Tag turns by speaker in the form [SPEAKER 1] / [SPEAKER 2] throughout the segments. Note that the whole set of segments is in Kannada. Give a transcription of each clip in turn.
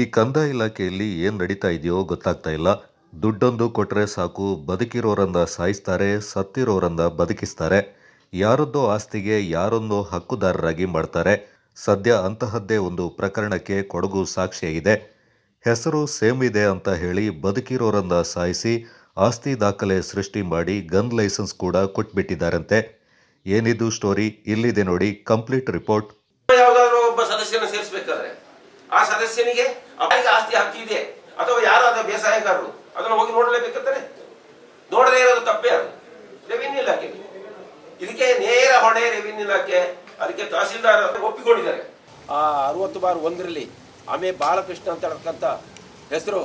[SPEAKER 1] ಈ ಕಂದಾಯ ಇಲಾಖೆಯಲ್ಲಿ ಏನು ನಡೀತಾ ಇದೆಯೋ ಗೊತ್ತಾಗ್ತಾ ಇಲ್ಲ. ದುಡ್ಡೊಂದು ಕೊಟ್ಟರೆ ಸಾಕು ಬದುಕಿರೋರಂದ ಸಾಯಿಸ್ತಾರೆ ಸತ್ತಿರೋರಂದ ಬದುಕಿಸ್ತಾರೆ. ಯಾರದ್ದೋ ಆಸ್ತಿಗೆ ಯಾರೊಂದೋ ಹಕ್ಕುದಾರರಾಗಿ ಮಾಡ್ತಾರೆ. ಸದ್ಯ ಅಂತಹದ್ದೇ ಒಂದು ಪ್ರಕರಣಕ್ಕೆ ಕೊಡಗು ಸಾಕ್ಷಿಯಾಗಿದೆ ಹೆಸರು ಸೇಮ್ ಇದೆ ಅಂತ ಹೇಳಿ ಬದುಕಿರೋರಂದ ಸಾಯಿಸಿ ಆಸ್ತಿ ದಾಖಲೆ ಸೃಷ್ಟಿ ಮಾಡಿ ಗನ್ ಲೈಸೆನ್ಸ್ ಕೂಡ ಕೊಟ್ಬಿಟ್ಟಿದ್ದಾರಂತೆ. ಏನಿದು ಸ್ಟೋರಿ? ಇಲ್ಲಿದೆ ನೋಡಿ ಕಂಪ್ಲೀಟ್ ರಿಪೋರ್ಟ್
[SPEAKER 2] ಯಾವುದಾದ್ರೂ ಒಬ್ಬ ಸದಸ್ಯನ ಸೇರಿಸಬೇಕಾದ್ರೆ ಆ ಸದಸ್ಯನಿಗೆ ಅವರಿಗೆ ಆಸ್ತಿ ಹಕ್ಕಿ ಇದೆ ಅಥವಾ ಯಾರಾದ ಬೇಸಾಯಗಾರರು ಅದನ್ನು ಹೋಗಿ ನೋಡಲೇಬೇಕಂತಾನೆ? ನೋಡದೇ ಇರೋದು ತಪ್ಪೇ ಅದು. ರೆವಿನ್ಯೂ ಇಲಾಖೆ. ಇದಕ್ಕೆ ನೇರ ಹೊಣೆ ರೆವಿನ್ಯೂ ಇಲಾಖೆ ಅದಕ್ಕೆ ತಹಸೀಲ್ದಾರ್ ಒಪ್ಪಿಕೊಂಡಿದ್ದಾರೆ. ಆ ಅರವತ್ತು ಬಾರ್ ಒಂದರಲ್ಲಿ ಆಮೆ ಬಾಲಕೃಷ್ಣ ಅಂತ ಹೇಳ್ತಕ್ಕಂಥ ಹೆಸರು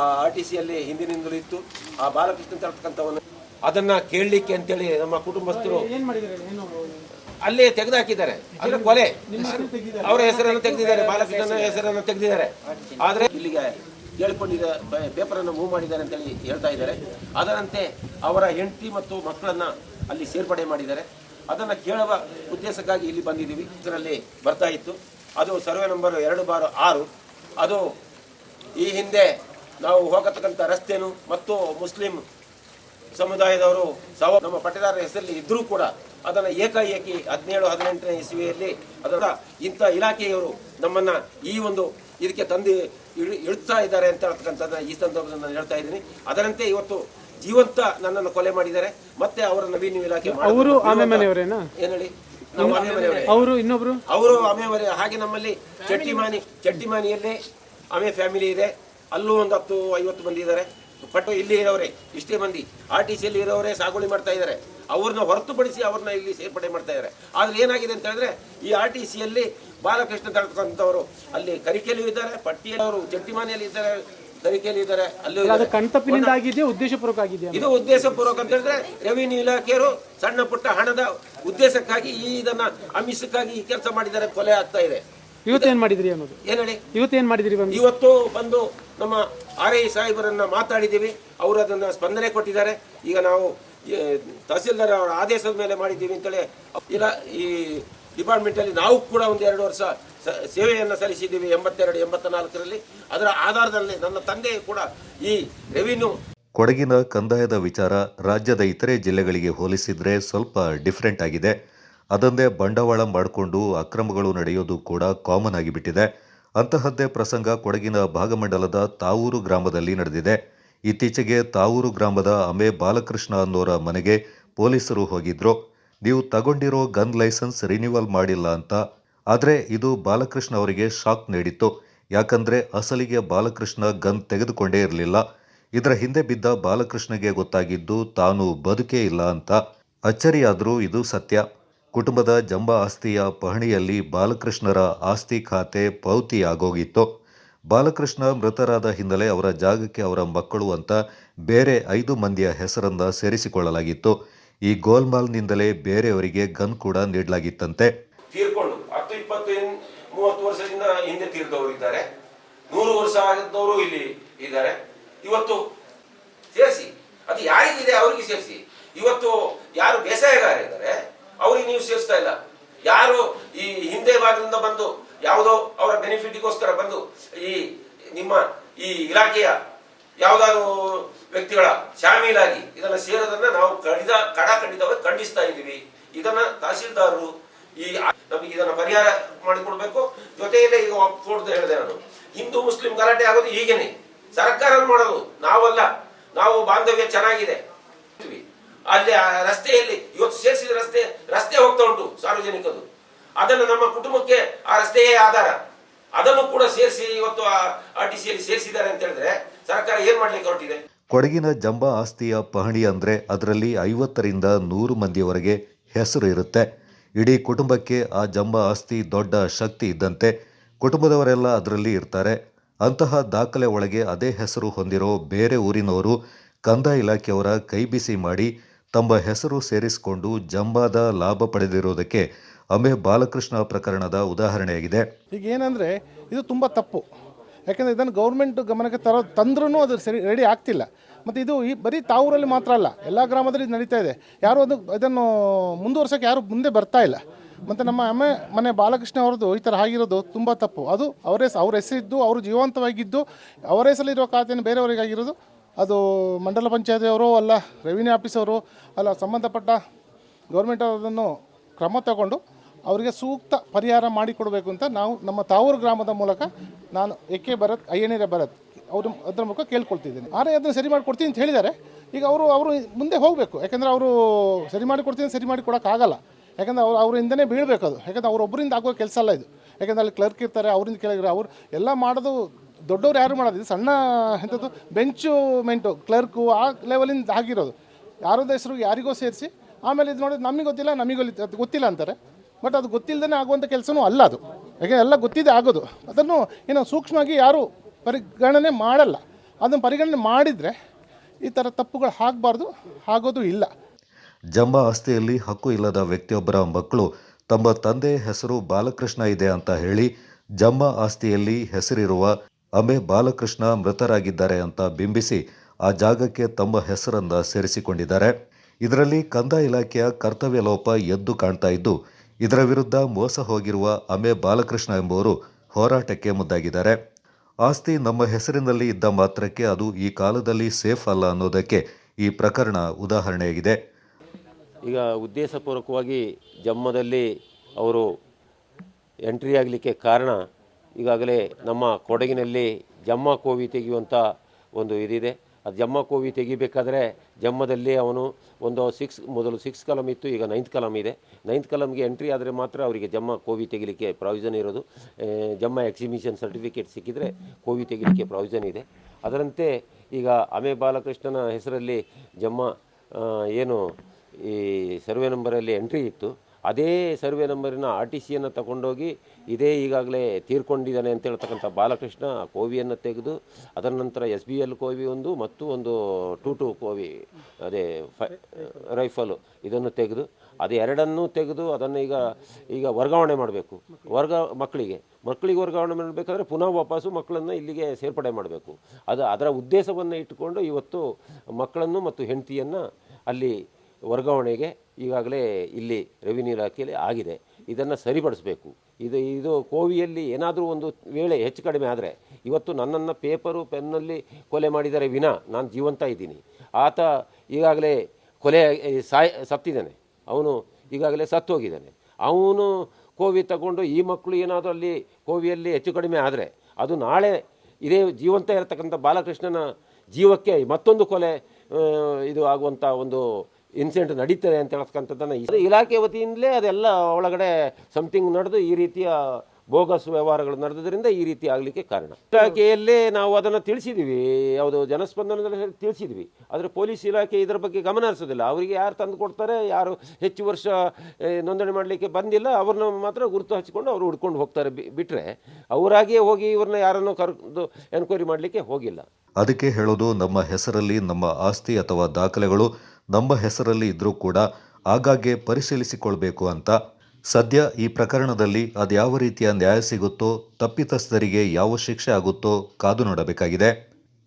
[SPEAKER 2] ಆರ್ ಟಿ ಸಿಯಲ್ಲಿ ಹಿಂದಿನಿಂದಲೂ ಇತ್ತು. ಆ ಬಾಲಕೃಷ್ಣ ಅಂತ ಹೇಳ್ತಕ್ಕಂಥವನ್ನ ಅದನ್ನ ಕೇಳಲಿಕ್ಕೆ ಅಂತೇಳಿ ನಮ್ಮ ಕುಟುಂಬಸ್ಥರು
[SPEAKER 3] ಏನ್ ಮಾಡಿದ್ದಾರೆ? ಏನು
[SPEAKER 2] ಅಲ್ಲಿ ತೆಗೆದುಹಾಕಿದ್ದಾರೆ ಅಂದ್ರೆ ಕೊಲೆ. ಅವರ ಹೆಸರನ್ನು ತೆಗೆದಿದ್ದಾರೆ, ಬಾಲಕೃಷ್ಣನ ಹೆಸರನ್ನು ತೆಗೆದಿದ್ದಾರೆ. ಆದ್ರೆ ಇಲ್ಲಿಗೆ ಕೇಳ್ಕೊಂಡಿದ್ದ ಪೇಪರ್ ಅನ್ನು ಮೂವ್ ಮಾಡಿದ್ದಾರೆ ಅಂತೇಳಿ ಹೇಳ್ತಾ ಇದ್ದಾರೆ. ಅದರಂತೆ ಅವರ ಹೆಂಡತಿ ಮತ್ತು ಮಕ್ಕಳನ್ನ ಅಲ್ಲಿ ಸೇರ್ಪಡೆ ಮಾಡಿದ್ದಾರೆ. ಅದನ್ನ ಕೇಳುವ ಉದ್ದೇಶಕ್ಕಾಗಿ ಇಲ್ಲಿ ಬಂದಿದ್ದೀವಿ. ಇದರಲ್ಲಿ ಬರ್ತಾ ಇತ್ತು. ಅದು ಸರ್ವೆ ನಂಬರ್ ಎರಡು ಬಾರು ಆರು. ಅದು ಈ ಹಿಂದೆ ನಾವು ಹೋಗತಕ್ಕಂಥ ರಸ್ತೆನು ಮತ್ತು ಮುಸ್ಲಿಂ ಸಮುದಾಯದವರು ಸವ ನಮ್ಮ ಪಟ್ಟದಾರರ ಹೆಸರಲ್ಲಿ ಇದ್ದರೂ ಕೂಡ ಅದನ್ನ ಏಕಾಏಕಿ ಹದಿನೇಳು ಹದಿನೆಂಟನೇ ಇಸವಿಯಲ್ಲಿ ಅದರ ಇಂಥ ಇಲಾಖೆಯವರು ನಮ್ಮನ್ನ ಈ ಒಂದು ಇದಕ್ಕೆ ತಂದು ಇಳಿ ಇಳಿಸ್ತಾ ಇದ್ದಾರೆ ಅಂತ ಹೇಳ್ತಕ್ಕಂಥದ್ದನ್ನ ಈ ಸಂದರ್ಭದಲ್ಲಿ ನಾನು ಹೇಳ್ತಾ ಇದ್ದೀನಿ. ಅದರಂತೆ ಇವತ್ತು ಜೀವಂತ ನನ್ನನ್ನು ಕೊಲೆ ಮಾಡಿದ್ದಾರೆ. ಮತ್ತೆ ಅವರ ನವೀನ ಇಲಾಖೆ.
[SPEAKER 3] ಅವರು ಆಮೆ ಮನೆಯವರೇನಾ
[SPEAKER 2] ಏನ್ ಹೇಳಿ.
[SPEAKER 3] ಅವರು ಇನ್ನೊಬ್ರು?
[SPEAKER 2] ಅವರು ಆಮೇಲೆ ಹಾಗೆ ನಮ್ಮಲ್ಲಿ ಚಟ್ಟಿಮಾನಿ ಚಟ್ಟಿಮಾನಿಯಲ್ಲಿ ಆಮೆ ಫ್ಯಾಮಿಲಿ ಇದೆ. ಅಲ್ಲೂ ಒಂದು ಹತ್ತು ಐವತ್ತು ಮಂದಿ ಇದ್ದಾರೆ. ಪಟ್ಟು ಇಲ್ಲಿ ಇರೋರೆ ಇಷ್ಟೇ ಮಂದಿ. ಆರ್ ಟಿ ಸಿಯಲ್ಲಿ ಇರೋರೇ ಸಾಗುವಳಿ ಮಾಡ್ತಾ ಇದ್ದಾರೆ ಅವ್ರನ್ನ ಹೊರತುಪಡಿಸಿ ಅವ್ರನ್ನ ಇಲ್ಲಿ ಸೇರ್ಪಡೆ ಮಾಡ್ತಾ ಇದ್ದಾರೆ ಆದ್ರೆ ಏನಾಗಿದೆ ಅಂತ ಹೇಳಿದ್ರೆ ಈ ಆರ್ ಟಿ ಸಿಯಲ್ಲಿ ಬಾಲಕೃಷ್ಣ ತಳ್ತಕ್ಕಂಥವರು ಅಲ್ಲಿ ಕರಿಕೆಯಲ್ಲೂ ಇದ್ದಾರೆ ಪಟ್ಟಿಯವರು ಚಟ್ಟಿಮಾನಿಯಲ್ಲಿ ಇದ್ದಾರೆ ಕರಿಕೆಯಲ್ಲಿ ಇದ್ದಾರೆ ಅಲ್ಲಿ.
[SPEAKER 3] ಕಣ್ತಪ್ಪಿನಿಂದ ಆಗಿದೆಯಾ ಉದ್ದೇಶಪೂರ್ವಕ ಆಗಿದೆಯಾ
[SPEAKER 2] ಇದು ಉದ್ದೇಶಪೂರ್ವಕ ಅಂತ ಹೇಳಿದ್ರೆ ರೆವಿನ್ಯೂ ಇಲಾಖೆಯವರು ಸಣ್ಣ ಪುಟ್ಟ ಹಣದ ಉದ್ದೇಶಕ್ಕಾಗಿ ಈ ಇದನ್ನ ಅಮಿಷಕ್ಕಾಗಿ ಈ ಕೆಲಸ ಮಾಡಿದ್ದಾರೆ ಕೊಲೆ ಆಗ್ತಾ ಇದೆ.
[SPEAKER 3] ಇವತ್ತೇನ್ ಮಾಡಿದ್ರಿ ಅನ್ನೋದು?
[SPEAKER 2] ಏನ್ ಹೇಳಿ?
[SPEAKER 3] ಇವತ್ತೇನ್ ಮಾಡಿದ್ರಿ ಬಂದು?
[SPEAKER 2] ಇವತ್ತು ಬಂದು ನಮ್ಮ ಆರ್ ಐ ಸಾಹೇಬರನ್ನ ಮಾತಾಡಿದ್ದೀವಿ. ಅವರು ಅದನ್ನ ಸ್ಪಂದನೆ ಕೊಟ್ಟಿದ್ದಾರೆ. ಈಗ ನಾವು ಈ, ತಹಸೀಲ್ದಾರ್ ಅವರ ಆದೇಶದ ಮೇಲೆ ಮಾಡಿದ್ದೀವಿ ಅಂತೇಳಿ ಇಲ್ಲ ಈ ಡಿಪಾರ್ಟ್ಮೆಂಟ್ ಅಲ್ಲಿ ನಾವು ಕೂಡ ಒಂದು ಎರಡು ವರ್ಷ ಸೇವೆಯನ್ನು ಸೇವೆಯನ್ನ ಸಲ್ಲಿಸಿದ್ದೀವಿ ಎಂಬತ್ತೆರಡು ಎಂಬತ್ತ ನಾಲ್ಕರಲ್ಲಿ ಅದರ ಆಧಾರದಲ್ಲಿ ನನ್ನ ತಂದೆ ಕೂಡ ಈ ರೆವಿನ್ಯೂ
[SPEAKER 1] ಕೊಡಗಿನ ಕಂದಾಯದ ವಿಚಾರ ರಾಜ್ಯದ ಇತರೆ ಜಿಲ್ಲೆಗಳಿಗೆ ಹೋಲಿಸಿದ್ರೆ ಸ್ವಲ್ಪ ಡಿಫ್ರೆಂಟ್ ಆಗಿದೆ. ಅದನ್ನೇ ಬಂಡವಾಳ ಮಾಡಿಕೊಂಡು ಅಕ್ರಮಗಳು ನಡೆಯೋದು ಕೂಡ ಕಾಮನ್ ಆಗಿಬಿಟ್ಟಿದೆ. ಅಂತಹದ್ದೇ ಪ್ರಸಂಗ ಕೊಡಗಿನ ಭಾಗಮಂಡಲದ ತಾವೂರು ಗ್ರಾಮದಲ್ಲಿ ನಡೆದಿದೆ. ಇತ್ತೀಚೆಗೆ ತಾವೂರು ಗ್ರಾಮದ ಅಮೆ ಬಾಲಕೃಷ್ಣ ಅನ್ನೋರ ಮನೆಗೆ ಪೊಲೀಸರು ಹೋಗಿದ್ರು. ನೀವು ತಗೊಂಡಿರೋ ಗನ್ ಲೈಸೆನ್ಸ್ ರಿನ್ಯೂವಲ್ ಮಾಡಿಲ್ಲ ಅಂತ. ಆದರೆ ಇದು ಬಾಲಕೃಷ್ಣ ಅವರಿಗೆ ಶಾಕ್ ನೀಡಿತ್ತು. ಯಾಕಂದರೆ ಅಸಲಿಗೆ ಬಾಲಕೃಷ್ಣ ಗನ್ ತೆಗೆದುಕೊಂಡೇ ಇರಲಿಲ್ಲ. ಇದರ ಹಿಂದೆ ಬಿದ್ದ ಬಾಲಕೃಷ್ಣಗೆ ಗೊತ್ತಾಗಿದ್ದು ತಾನು ಬದುಕೇ ಇಲ್ಲ ಅಂತ. ಅಚ್ಚರಿಯಾದರೂ ಇದು ಸತ್ಯ. ಕುಟುಂಬದ ಜಂಬ ಆಸ್ತಿಯ ಪಹಣಿಯಲ್ಲಿ ಬಾಲಕೃಷ್ಣರ ಆಸ್ತಿ ಖಾತೆ ಪೌತಿಯಾಗೋಗಿತ್ತು ಬಾಲಕೃಷ್ಣ ಮೃತರಾದ ಹಿನ್ನೆಲೆ ಅವರ ಜಾಗಕ್ಕೆ ಅವರ ಮಕ್ಕಳು ಅಂತ ಬೇರೆ ಐದು ಮಂದಿಯ ಹೆಸರನ್ನು ಸೇರಿಸಿಕೊಳ್ಳಲಾಗಿತ್ತು. ಈ ಗೋಲ್ಮಾಲ್ನಿಂದಲೇ ಬೇರೆಯವರಿಗೆ ಗನ್ ಕೂಡ ನೀಡಲಾಗಿತ್ತಂತೆ.
[SPEAKER 2] ತೀರ್ಕೊಂಡು ಹತ್ತು, ಇಪ್ಪತ್ತು ಮೂವತ್ತು ವರ್ಷದಿಂದ ಹಿಂದೆ ತೀರ್ದವರು ಇದ್ದಾರೆ. ನೂರು ವರ್ಷ ಆಗಿದ್ದವರು ಇಲ್ಲಿ ಇದ್ದಾರೆ. ಇವತ್ತು ಸೇರಿಸಿ. ಅದು ಯಾರಿಗಿದೆ? ಅವರಿಗೆ ಸೇರಿಸಿ. ಇವತ್ತು ಯಾರು ಬೇಸಾಯಗಾರ ಇದ್ದಾರೆ? ಅವರಿಗೆ ನೀವು ಸೇರಿಸ್ತಾ ಇಲ್ಲ. ಯಾರು ಈ ಹಿಂದೆ ಭಾಗದಿಂದ ಬಂದು ಯಾವುದೋ ಅವರ ಬೆನಿಫಿಟ್ಗೋಸ್ಕರ ಬಂದು ಈ ನಿಮ್ಮ ಈ ಇಲಾಖೆಯ ಯಾವ್ದಾದ್ರು ವ್ಯಕ್ತಿಗಳ ಶಾಮೀಲಾಗಿ ಇದನ್ನ ಸೇರೋದನ್ನ ನಾವು ಕಡಿದ ಕಡ ಖಂಡಿತವಾಗಿ ಖಂಡಿಸ್ತಾ ಇದ್ದೀವಿ. ಇದನ್ನ ತಹಸೀಲ್ದಾರರು ಈ ನಮಗೆ ಇದನ್ನ ಪರಿಹಾರ ಮಾಡಿಕೊಡ್ಬೇಕು. ಜೊತೆಯಲ್ಲೇ ಈಗ ಒಪ್ಕೊಡ್ದು ಹೇಳಿದೆ ನಾನು. ಹಿಂದೂ, ಮುಸ್ಲಿಂ ಗಲಾಟೆ ಆಗೋದು ಹೀಗೇನೆ ಸರ್ಕಾರ ಮಾಡೋದು. ನಾವಲ್ಲ. ನಾವು ಬಾಂಧವ್ಯ ಚೆನ್ನಾಗಿದೆ. ಅಲ್ಲಿ ಆ ರಸ್ತೆಯಲ್ಲಿ ಇವತ್ತು ಸೇರಿಸಿದ ರಸ್ತೆ ರಸ್ತೆ ಹೋಗ್ತಾ ಉಂಟು ಸಾರ್ವಜನಿಕದು ಅದನ್ನು ನಮ್ಮ ಕುಟುಂಬಕ್ಕೆ ಆ ರಸ್ತೆಯೇ ಆಧಾರ. ಅದನ್ನು ಕೂಡ ಸೇರಿಸಿ ಇವತ್ತು ಆರ್ ಟಿ ಸಿಯಲ್ಲಿ ಸೇರಿಸಿದ್ದಾರೆ ಅಂತ ಹೇಳಿದ್ರೆ ಸರ್ಕಾರ ಏನ್ ಮಾಡ್ಲಿಕ್ಕೆ ಹೊರಟಿದೆ?
[SPEAKER 1] ಕೊಡಗಿನ ಜಂಬ ಆಸ್ತಿಯ ಪಹಣಿ ಅಂದರೆ ಅದರಲ್ಲಿ ಐವತ್ತರಿಂದ ನೂರು ಮಂದಿಯವರೆಗೆ ಹೆಸರು ಇರುತ್ತೆ. ಇಡೀ ಕುಟುಂಬಕ್ಕೆ ಆ ಜಂಬ ಆಸ್ತಿ ದೊಡ್ಡ ಶಕ್ತಿ ಇದ್ದಂತೆ ಕುಟುಂಬದವರೆಲ್ಲ ಅದರಲ್ಲಿ ಇರ್ತಾರೆ. ಅಂತಹ ದಾಖಲೆ ಒಳಗೆ ಅದೇ ಹೆಸರು ಹೊಂದಿರೋ ಬೇರೆ ಊರಿನವರು ಕಂದಾಯ ಇಲಾಖೆಯವರ ಕೈಬಿಸಿ ಮಾಡಿ ತಮ್ಮ ಹೆಸರು ಸೇರಿಸಿಕೊಂಡು ಜಂಬಾದ ಲಾಭ ಪಡೆದಿರುವುದಕ್ಕೆ ಅಮೆ ಬಾಲಕೃಷ್ಣ ಪ್ರಕರಣದ ಉದಾಹರಣೆಯಾಗಿದೆ.
[SPEAKER 4] ಈಗ ಏನಂದರೆ ಇದು ತುಂಬ ತಪ್ಪು. ಯಾಕೆಂದರೆ ಇದನ್ನು ಗೌರ್ಮೆಂಟ್ ಗಮನಕ್ಕೆ ತರೋ ತಂದ್ರೂ ಅದು ಸರಿ ರೆಡಿ ಆಗ್ತಿಲ್ಲ. ಮತ್ತು ಇದು ಈ ಬರೀ ತಾವೂರಲ್ಲಿ ಮಾತ್ರ ಅಲ್ಲ, ಎಲ್ಲ ಗ್ರಾಮದಲ್ಲಿ ಇದು ನಡೀತಾ ಇದೆ. ಯಾರು ಅದು, ಇದನ್ನು ಮುಂದುವರ್ಸೋಕ್ಕೆ ಯಾರು ಮುಂದೆ ಬರ್ತಾ ಇಲ್ಲ. ಮತ್ತು ನಮ್ಮ ಅಮ್ಮ ಮನೆ ಬಾಲಕೃಷ್ಣ ಅವ್ರದ್ದು ಈ ಥರ ಆಗಿರೋದು ತುಂಬ ತಪ್ಪು. ಅದು ಅವರೇ ಅವ್ರ ಹೆಸರಿದ್ದು, ಅವರು ಜೀವಂತವಾಗಿದ್ದು, ಅವರ ಹೆಸರಲ್ಲಿರೋ ಖಾತೆಯನ್ನು ಬೇರೆಯವರಿಗಾಗಿರೋದು ಅದು ಮಂಡಲ ಪಂಚಾಯತಿಯವರು ಅಲ್ಲ ರೆವಿನ್ಯೂ ಆಫೀಸವರು ಅಲ್ಲ ಸಂಬಂಧಪಟ್ಟ ಗೌರ್ಮೆಂಟ್ ಅದನ್ನು ಕ್ರಮ ತಗೊಂಡು ಅವರಿಗೆ ಸೂಕ್ತ ಪರಿಹಾರ ಮಾಡಿಕೊಡಬೇಕು ಅಂತ ನಾವು ನಮ್ಮ ತಾವೂರು ಗ್ರಾಮದ ಮೂಲಕ ನಾನು ಎ ಕೆ ಭರತ್, ಅಯ್ಯನೇರ ಭರತ್ ಅವರು ಅದರ ಮೂಲಕ ಕೇಳ್ಕೊಳ್ತಿದ್ದೀನಿ. ಆದರೆ ಅದನ್ನು ಸರಿ ಮಾಡಿಕೊಡ್ತೀನಿ ಅಂತ ಹೇಳಿದ್ದಾರೆ. ಈಗ ಅವರು ಅವರು ಮುಂದೆ ಹೋಗಬೇಕು. ಯಾಕೆಂದರೆ ಅವರು ಸರಿ ಮಾಡಿ ಕೊಡ್ತೀನಿ ಸರಿ ಮಾಡಿ ಕೊಡೋಕ್ಕಾಗಲ್ಲ ಯಾಕಂದರೆ ಅವ್ರು ಅವರಿಂದನೇ ಬೀಳಬೇಕು ಅದು. ಯಾಕಂದರೆ ಅವರೊಬ್ಬರಿಂದ ಆಗೋ ಕೆಲಸ ಅಲ್ಲ ಇದು. ಯಾಕಂದರೆ ಅಲ್ಲಿ ಕ್ಲರ್ಕ್ ಇರ್ತಾರೆ, ಅವರಿಂದ ಕೆಳಗಿರೋ ಅವರು ಎಲ್ಲ ಮಾಡೋದು ದೊಡ್ಡವ್ರು ಯಾರು ಮಾಡೋದು ಸಣ್ಣ ಎಂಥದ್ದು ಬೆಂಚು ಮೆಂಟು ಕ್ಲರ್ಕು ಆ ಲೆವೆಲಿಂದ ಆಗಿರೋದು. ಯಾರೊಂದು ಹೆಸರು ಯಾರಿಗೋ ಸೇರಿಸಿ, ಆಮೇಲೆ ಇದು ನೋಡಿದ್ರೆ ನಮಗೆ ಗೊತ್ತಿಲ್ಲ, ನಮಗೆ ಅದು ಗೊತ್ತಿಲ್ಲ ಅಂತಾರೆ. ಬಟ್ ಅದು ಗೊತ್ತಿಲ್ಲದೇ ಆಗುವಂಥ ಕೆಲಸನೂ ಅಲ್ಲ ಅದು. ಯಾಕೆ ಎಲ್ಲ ಗೊತ್ತಿದೆ ಆಗೋದು. ಅದನ್ನು ಏನೋ ಸೂಕ್ಷ್ಮವಾಗಿ ಯಾರೂ ಪರಿಗಣನೆ ಮಾಡಲ್ಲ. ಅದನ್ನು ಪರಿಗಣನೆ ಮಾಡಿದರೆ ಈ ಥರ ತಪ್ಪುಗಳು ಆಗಬಾರ್ದು, ಆಗೋದು ಇಲ್ಲ.
[SPEAKER 1] ಜಂಬ ಆಸ್ತಿಯಲ್ಲಿ ಹಕ್ಕು ಇಲ್ಲದ ವ್ಯಕ್ತಿಯೊಬ್ಬರ ಮಕ್ಕಳು ತಮ್ಮ ತಂದೆ ಹೆಸರು ಬಾಲಕೃಷ್ಣ ಇದೆ ಅಂತ ಹೇಳಿ ಜಮ್ಮ ಆಸ್ತಿಯಲ್ಲಿ ಹೆಸರಿರುವ ಅಮೆ ಬಾಲಕೃಷ್ಣ ಮೃತರಾಗಿದ್ದಾರೆ ಅಂತ ಬಿಂಬಿಸಿ ಆ ಜಾಗಕ್ಕೆ ತಮ್ಮ ಹೆಸರನ್ನು ಸೇರಿಸಿಕೊಂಡಿದ್ದಾರೆ. ಇದರಲ್ಲಿ ಕಂದಾಯ ಇಲಾಖೆಯ ಕರ್ತವ್ಯ ಲೋಪ ಎದ್ದು ಕಾಣ್ತಾ ಇದ್ದು, ಇದರ ವಿರುದ್ಧ ಮೋಸ ಹೋಗಿರುವ ಅಮೆ ಬಾಲಕೃಷ್ಣ ಎಂಬುವರು ಹೋರಾಟಕ್ಕೆ ಮುಂದಾಗಿದ್ದಾರೆ. ಆಸ್ತಿ ನಮ್ಮ ಹೆಸರಿನಲ್ಲಿ ಇದ್ದ ಮಾತ್ರಕ್ಕೆ ಅದು ಈ ಕಾಲದಲ್ಲಿ ಸೇಫ್ ಅಲ್ಲ ಅನ್ನೋದಕ್ಕೆ ಈ ಪ್ರಕರಣ ಉದಾಹರಣೆಯಾಗಿದೆ.
[SPEAKER 2] ಈಗ ಉದ್ದೇಶಪೂರ್ವಕವಾಗಿ ಜಮ್ಮದಲ್ಲಿ ಅವರು ಎಂಟ್ರಿ ಆಗಲಿಕ್ಕೆ ಕಾರಣ ಈಗಾಗಲೇ ನಮ್ಮ ಕೊಡಗಿನಲ್ಲಿ ಜಮ್ಮ ಕೋವಿ ತೆಗೆಯುವಂಥ ಒಂದು ಇದಿದೆ. ಅದು ಜಮ್ಮ ಕೋವಿ ತೆಗಿಬೇಕಾದ್ರೆ ಜಮ್ಮದಲ್ಲಿ ಅವನು ಒಂದು ಸಿಕ್ಸ್, ಮೊದಲು ಸಿಕ್ಸ್ ಕಲಮ್ ಇತ್ತು, ಈಗ ನೈನ್ತ್ ಕಲಮ್ ಇದೆ. ನೈನ್ತ್ ಕಲಮ್ಗೆ ಎಂಟ್ರಿ ಆದರೆ ಮಾತ್ರ ಅವರಿಗೆ ಜಮ್ಮ ಕೋವಿ ತೆಗಿಲಿಕ್ಕೆ ಪ್ರಾವಿಷನ್ ಇರೋದು. ಜಮ್ಮ ಎಕ್ಸಿಬಿಷನ್ ಸರ್ಟಿಫಿಕೇಟ್ ಸಿಕ್ಕಿದರೆ ಕೋವಿ ತೆಗಿಲಿಕ್ಕೆ ಪ್ರಾವಿಷನ್ ಇದೆ. ಅದರಂತೆ ಈಗ ಅಮೆ ಬಾಲಕೃಷ್ಣನ ಹೆಸರಲ್ಲಿ ಜಮ್ಮ ಏನು ಈ ಸರ್ವೆ ನಂಬರಲ್ಲಿ ಎಂಟ್ರಿ ಇತ್ತು. ಅದೇ ಸರ್ವೆ ನಂಬರಿನ ಆರ್ ಟಿ ಸಿಯನ್ನು ತಗೊಂಡೋಗಿ ಇದೇ ಈಗಾಗಲೇ ತೀರ್ಕೊಂಡಿದ್ದಾನೆ ಅಂತ ಹೇಳ್ತಕ್ಕಂಥ ಬಾಲಕೃಷ್ಣ ಕೋವಿಯನ್ನು ತೆಗೆದು ಅದರ ನಂತರ ಎಸ್ ಬಿ ಎಲ್ ಕೋವಿ ಒಂದು ಮತ್ತು ಒಂದು ಟೂ ಟು ಕೋವಿ, ಅದೇ ಫೈ, ರೈಫಲು ಇದನ್ನು ತೆಗೆದು ಅದು ಎರಡನ್ನೂ ತೆಗೆದು ಅದನ್ನು ಈಗ ಈಗ ವರ್ಗಾವಣೆ ಮಾಡಬೇಕು. ವರ್ಗ ಮಕ್ಕಳಿಗೆ ಮಕ್ಕಳಿಗೆ ವರ್ಗಾವಣೆ ಮಾಡಬೇಕಾದ್ರೆ ಪುನಃ ವಾಪಸ್ಸು ಮಕ್ಕಳನ್ನು ಇಲ್ಲಿಗೆ ಸೇರ್ಪಡೆ ಮಾಡಬೇಕು. ಅದು ಅದರ ಉದ್ದೇಶವನ್ನು ಇಟ್ಟುಕೊಂಡು ಇವತ್ತು ಮಕ್ಕಳನ್ನು ಮತ್ತು ಹೆಂಡತಿಯನ್ನು ಅಲ್ಲಿ ವರ್ಗಾವಣೆಗೆ ಈಗಾಗಲೇ ಇಲ್ಲಿ ರೆವಿನ್ಯೂ ಇಲಾಖೆಯಲ್ಲಿ ಆಗಿದೆ. ಇದನ್ನು ಸರಿಪಡಿಸಬೇಕು. ಇದು ಇದು ಕೋವಿಯಲ್ಲಿ ಏನಾದರೂ ಒಂದು ವೇಳೆ ಹೆಚ್ಚು ಕಡಿಮೆ ಆದರೆ ಇವತ್ತು ನನ್ನನ್ನು ಪೇಪರು, ಪೆನ್ನಲ್ಲಿ ಕೊಲೆ ಮಾಡಿದರೆ ವಿನ, ನಾನು ಜೀವಂತ ಇದ್ದೀನಿ. ಆತ ಈಗಾಗಲೇ ಕೊಲೆ ಸಾಯ್, ಸತ್ತಿದ್ದಾನೆ. ಅವನು ಈಗಾಗಲೇ ಸತ್ತು ಹೋಗಿದ್ದಾನೆ. ಅವನು ಕೋವಿ ತಗೊಂಡು ಈ ಮಕ್ಕಳು ಏನಾದರೂ ಅಲ್ಲಿ ಕೋವಿಯಲ್ಲಿ ಹೆಚ್ಚು ಕಡಿಮೆ ಆದರೆ ಅದು ನಾಳೆ ಇದೇ ಜೀವಂತ ಇರತಕ್ಕಂಥ ಬಾಲಕೃಷ್ಣನ ಜೀವಕ್ಕೆ ಮತ್ತೊಂದು ಕೊಲೆ ಇದು ಆಗುವಂಥ ಒಂದು ಇನ್ಸಿಡೆಂಟ್ ನಡೀತದೆ ಅಂತ ಹೇಳ್ತಕ್ಕಂಥದ್ದನ್ನು ಇಲಾಖೆ ವತಿಯಿಂದಲೇ ಅದೆಲ್ಲ ಒಳಗಡೆ ಸಮಥಿಂಗ್ ನಡೆದು ಈ ರೀತಿಯ ಬೋಗಸ್ ವ್ಯವಹಾರಗಳು ನಡೆದ್ರಿಂದ ಈ ರೀತಿ ಆಗಲಿಕ್ಕೆ ಕಾರಣ. ಇಲಾಖೆಯಲ್ಲೇ ನಾವು ಅದನ್ನು ತಿಳಿಸಿದ್ವಿ. ಯಾವುದು ಜನಸ್ಪಂದನದಲ್ಲಿ ತಿಳಿಸಿದ್ವಿ. ಆದರೆ ಪೊಲೀಸ್ ಇಲಾಖೆ ಇದರ ಬಗ್ಗೆ ಗಮನ ಹರಿಸೋದಿಲ್ಲ. ಅವರಿಗೆ ಯಾರು ತಂದು ಕೊಡ್ತಾರೆ, ಯಾರು ಹೆಚ್ಚು ವರ್ಷ ನೋಂದಣಿ ಮಾಡಲಿಕ್ಕೆ ಬಂದಿಲ್ಲ, ಅವ್ರನ್ನ ಮಾತ್ರ ಗುರುತು ಹಚ್ಚಿಕೊಂಡು ಅವರು ಹುಡ್ಕೊಂಡು ಹೋಗ್ತಾರೆ ಬಿಟ್ಟರೆ ಅವರಾಗಿಯೇ ಹೋಗಿ ಇವ್ರನ್ನ ಯಾರನ್ನು ಕರೆದು ಎನ್ಕ್ವೈರಿ ಮಾಡಲಿಕ್ಕೆ ಹೋಗಿಲ್ಲ.
[SPEAKER 1] ಅದಕ್ಕೆ ಹೇಳೋದು ನಮ್ಮ ಹೆಸರಲ್ಲಿ ನಮ್ಮ ಆಸ್ತಿ ಅಥವಾ ದಾಖಲೆಗಳು ನಮ್ಮ ಹೆಸರಲ್ಲಿ ಇದ್ರೂ ಕೂಡ ಆಗಾಗ್ಗೆ ಪರಿಶೀಲಿಸಿಕೊಳ್ಬೇಕು ಅಂತ. ಸದ್ಯ ಈ ಪ್ರಕರಣದಲ್ಲಿ ಅದ್ಯಾವ ರೀತಿಯ ನ್ಯಾಯ ಸಿಗುತ್ತೋ, ತಪ್ಪಿತಸ್ಥರಿಗೆ ಯಾವ ಶಿಕ್ಷೆ ಆಗುತ್ತೋ ಕಾದು ನೋಡಬೇಕಾಗಿದೆ.